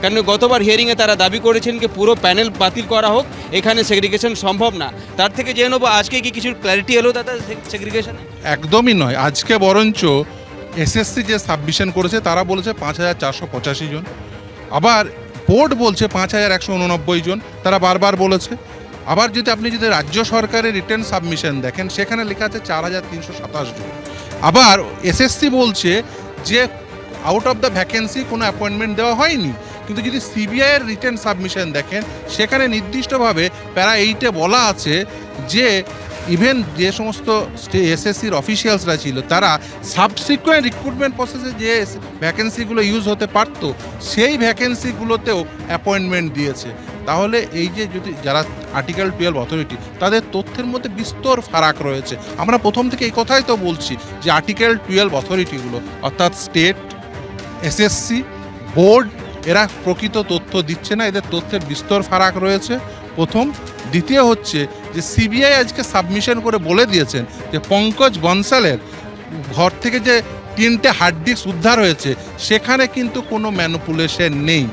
কারণ গতবার হিয়ারিংয়ে তারা দাবি করেছেন যে পুরো প্যানেল বাতিল করা হোক, এখানে সেগ্রিগেশন সম্ভব না। তার থেকে জেনে নেব, আজকে কি কিছু ক্ল্যারিটি এলো দাদা সেগ্রিগেশনে একদমই নয়, আজকে বরঞ্চ এসএসসি যে সাবমিশন করেছে, তারা বলেছে পাঁচ হাজার চারশো পঁচাশি জন। আবার বোর্ড বলছে পাঁচ হাজার একশো উননব্বই জন, তারা বারবার বলেছে। আবার যদি আপনি যদি রাজ্য সরকারের রিটার্ন সাবমিশন দেখেন, সেখানে লেখা আছে চার হাজার তিনশো সাতাশ জন। আবার এসএসসি বলছে যে আউট অফ দ্য ভ্যাকেন্সি কোনো অ্যাপয়েন্টমেন্ট দেওয়া হয়নি। কিন্তু যদি সিবিআইয়ের রিটার্ন সাবমিশন দেখেন, সেখানে নির্দিষ্টভাবে প্যারা এইটে বলা আছে যে ইভেন যে সমস্ত এসএসসির অফিসিয়ালসরা ছিল, তারা সাবসিকুয়েন্ট রিক্রুটমেন্ট প্রসেসে যে ভ্যাকেন্সিগুলো ইউজ হতে পারত, সেই ভ্যাকেন্সিগুলোতেও অ্যাপয়েন্টমেন্ট দিয়েছে। তাহলে এই যে যদি যারা আর্টিকেল টুয়েলভ অথরিটি তাদের তথ্যের মধ্যে বিস্তর ফারাক রয়েছে। আমরা প্রথম থেকে এই কথাই তো বলছি যে আর্টিকেল টুয়েলভ অথরিটিগুলো অর্থাৎ স্টেট এসএসসি বোর্ড এরা প্রকৃত তথ্য দিচ্ছে না, এদের তথ্যের বিস্তর ফারাক রয়েছে। প্রথম, দ্বিতীয় হচ্ছে যে সিবিআই আজকে সাবমিশন করে বলে দিয়েছেন যে পঙ্কজ বনসালের ঘর থেকে যে তিনটে হার্ড ডিস্ক উদ্ধার হয়েছে, সেখানে কিন্তু কোনো ম্যানুপুলেশন নেই।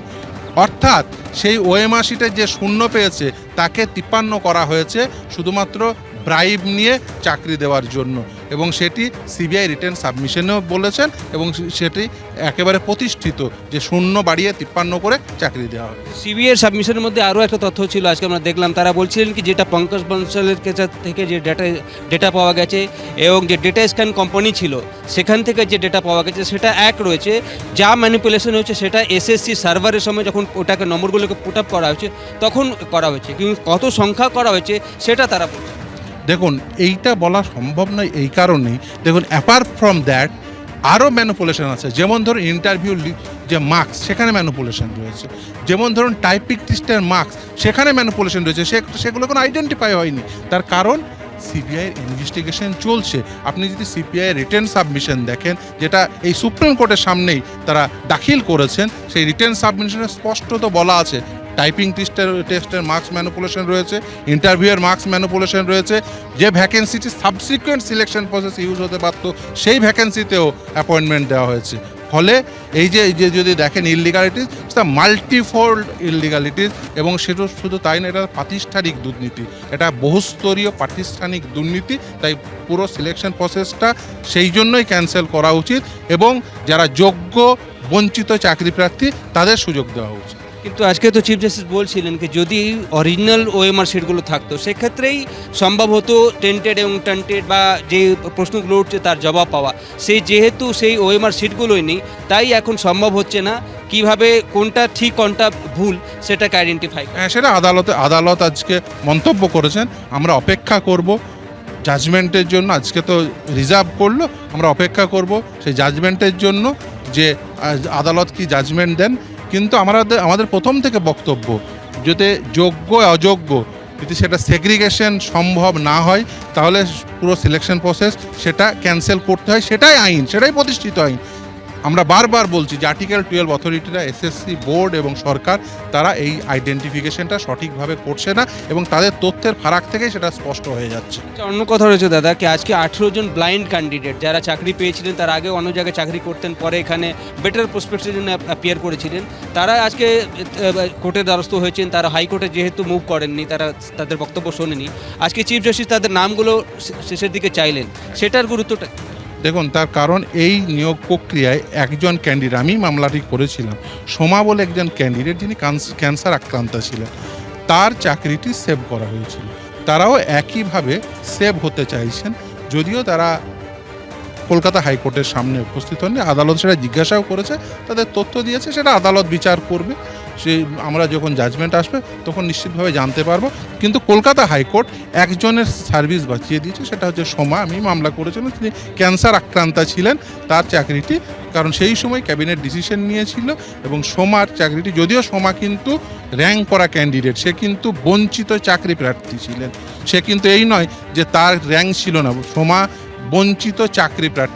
অর্থাৎ সেই ওএমআর যে শূন্য পেয়েছে, তাকে তিপ্পান্ন করা হয়েছে শুধুমাত্র ব্রাইব নিয়ে চাকরি দেওয়ার জন্য। এবং সেটি সিবিআই রিটার্ন সাবমিশনেও বলেছেন এবং সেটি একেবারে প্রতিষ্ঠিত যে শূন্য বাড়িয়ে তিপ্পান্ন করে চাকরি দেওয়া হবে। সিবিআই সাবমিশনের মধ্যে আরও একটা তথ্য ছিল, আজকে আমরা দেখলাম। তারা বলছিলেন কি, যেটা পঙ্কজ বনসালের কাছে থেকে যে ডেটা ডেটা পাওয়া গেছে এবং যে ডেটা স্ক্যান কোম্পানি ছিল, সেখান থেকে যে ডেটা পাওয়া গেছে, সেটা এক রয়েছে। যা ম্যানিপুলেশন হয়েছে, সেটা এসএসসি সার্ভারের সময় যখন ওটাকে নম্বরগুলোকে পুট আপ করা হয়েছে, তখন করা হয়েছে। কিন্তু কত সংখ্যা করা হয়েছে, সেটা তারা বলছে। দেখুন, এইটা বলা সম্ভব নয় এই কারণেই। দেখুন অ্যাপার্ট ফ্রম দ্যাট আরও ম্যানুপুলেশন আছে। যেমন ধরুন ইন্টারভিউ যে মার্কস সেখানে ম্যানুপুলেশন রয়েছে। যেমন ধরুন টাইপিক টেস্টের মার্কস সেখানে ম্যানুপুলেশন রয়েছে। সে, সেগুলো কোনো আইডেন্টিফাই হয়নি। তার কারণ সিবিআইয়ের ইনভেস্টিগেশন চলছে। আপনি যদি সিবিআই রিটার্ন সাবমিশন দেখেন, যেটা এই সুপ্রিম কোর্টের সামনেই তারা দাখিল করেছেন, সেই রিটার্ন সাবমিশনে স্পষ্টত বলা আছে টাইপিং টেস্টের টেস্টের মার্কস ম্যানুপুলেশন রয়েছে, ইন্টারভিউয়ের মার্কস ম্যানুপুলেশন রয়েছে, যে ভ্যাকেন্সিটি সাবসিকুয়েন্ট সিলেকশন প্রসেস ইউজ হতে পারতো সেই ভ্যাকেন্সিতেও অ্যাপয়েন্টমেন্ট দেওয়া হয়েছে। ফলে এই যে যে যদি দেখেন ইললিগালিটিস সেটা মাল্টিফোল্ড ইললিগালিটিস এবং সেটা শুধু তাই না, এটা প্রাতিষ্ঠানিক দুর্নীতি। এটা বহুস্তরীয় প্রাতিষ্ঠানিক দুর্নীতি, তাই পুরো সিলেকশন প্রসেসটা সেই জন্যই ক্যান্সেল করা উচিত এবং যারা যোগ্য, বঞ্চিত চাকরি প্রার্থী, তাদের সুযোগ দেওয়া উচিত। কিন্তু আজকে তো চিফ জাস্টিস বলছিলেন কি, যদি অরিজিনাল ওএমআর শিটগুলো থাকতো, সেক্ষেত্রেই সম্ভব হতো টেন্টেড এবং টান্টেড বা যে প্রশ্নগুলো উঠছে তার জবাব পাওয়া। সেই যেহেতু সেই ওএমআর শিটগুলোই নেই, তাই এখন সম্ভব হচ্ছে না কীভাবে কোনটা ঠিক, কোনটা ভুল সেটাকে আইডেন্টিফাই হ্যাঁ সেটা আদালতে, আদালত আজকে মন্তব্য করেছেন, আমরা অপেক্ষা করব জাজমেন্টের জন্য, আজকে তো রিজার্ভ করল, আমরা অপেক্ষা করব সেই জাজমেন্টের জন্য যে আদালত কি জাজমেন্ট দেন কিন্তু আমাদের আমাদের প্রথম থেকে বক্তব্য যদি যোগ্য, অযোগ্য যদি সেটা সেগ্রিগেশন সম্ভব না হয়, তাহলে পুরো সিলেকশন প্রসেস সেটা ক্যান্সেল করতে হয়। সেটাই আইন, সেটাই প্রতিষ্ঠিত আইন। আমরা বারবার বলছি যে আর্টিকেল টুয়েলভ অথরিটিরা এসএসসি বোর্ড এবং সরকার তারা এই আইডেন্টিফিকেশনটা সঠিকভাবে করছে না এবং তাদের তথ্যের ফারাক থেকেই সেটা স্পষ্ট হয়ে যাচ্ছে। আচ্ছা, অন্য কথা রয়েছে দাদা কি আজকে আঠেরো জন ব্লাইন্ড ক্যান্ডিডেট যারা চাকরি পেয়েছিলেন তার আগে অন্য জায়গায় চাকরি করতেন পরে এখানে বেটার প্রসপেক্টের জন্য অ্যাপিয়ার করেছিলেন। তারা আজকে কোর্টের দ্বারস্থ হয়েছেন তারা হাইকোর্টে যেহেতু মুভ করেননি তারা তাদের বক্তব্য শোনেনি। আজকে চিফ জাস্টিস তাদের নামগুলো শেষের দিকে চাইলেন সেটার গুরুত্বটা? দেখুন, তার কারণ এই নিয়োগ প্রক্রিয়ায় একজন ক্যান্ডিডেট আমি মামলাটি করেছিলাম। সোমা বলে একজন ক্যান্ডিডেট যিনি ক্যান্সার আক্রান্ত ছিলেন। তার চাকরিটি সেভ করা হয়েছিল। তারাও একইভাবে সেভ হতে চাইছেন, যদিও তারা কলকাতা হাইকোর্টের সামনে উপস্থিত হননি। আদালত সেটা জিজ্ঞাসাও করেছে, তাদের তথ্য দিয়েছে, সেটা আদালত বিচার করবে। সেই আমরা যখন জাজমেন্ট আসবে, তখন নিশ্চিতভাবে জানতে পারব। কিন্তু কলকাতা হাইকোর্ট একজনের সার্ভিস বাঁচিয়ে দিয়েছে, সেটা হচ্ছে সোমা। আমি মামলা করেছিলাম, তিনি ক্যান্সার আক্রান্তা ছিলেন, তার চাকরিটি, কারণ সেই সময় ক্যাবিনেট ডিসিশন নিয়েছিল এবং সোমার চাকরিটি, যদিও সোমা কিন্তু র্যাঙ্ক করা ক্যান্ডিডেট সে কিন্তু বঞ্চিত চাকরি প্রার্থী ছিলেন। সে কিন্তু এই নয় যে তার র্যাঙ্ক ছিল না, সোমা বঞ্চিত চাকরি প্রার্থী।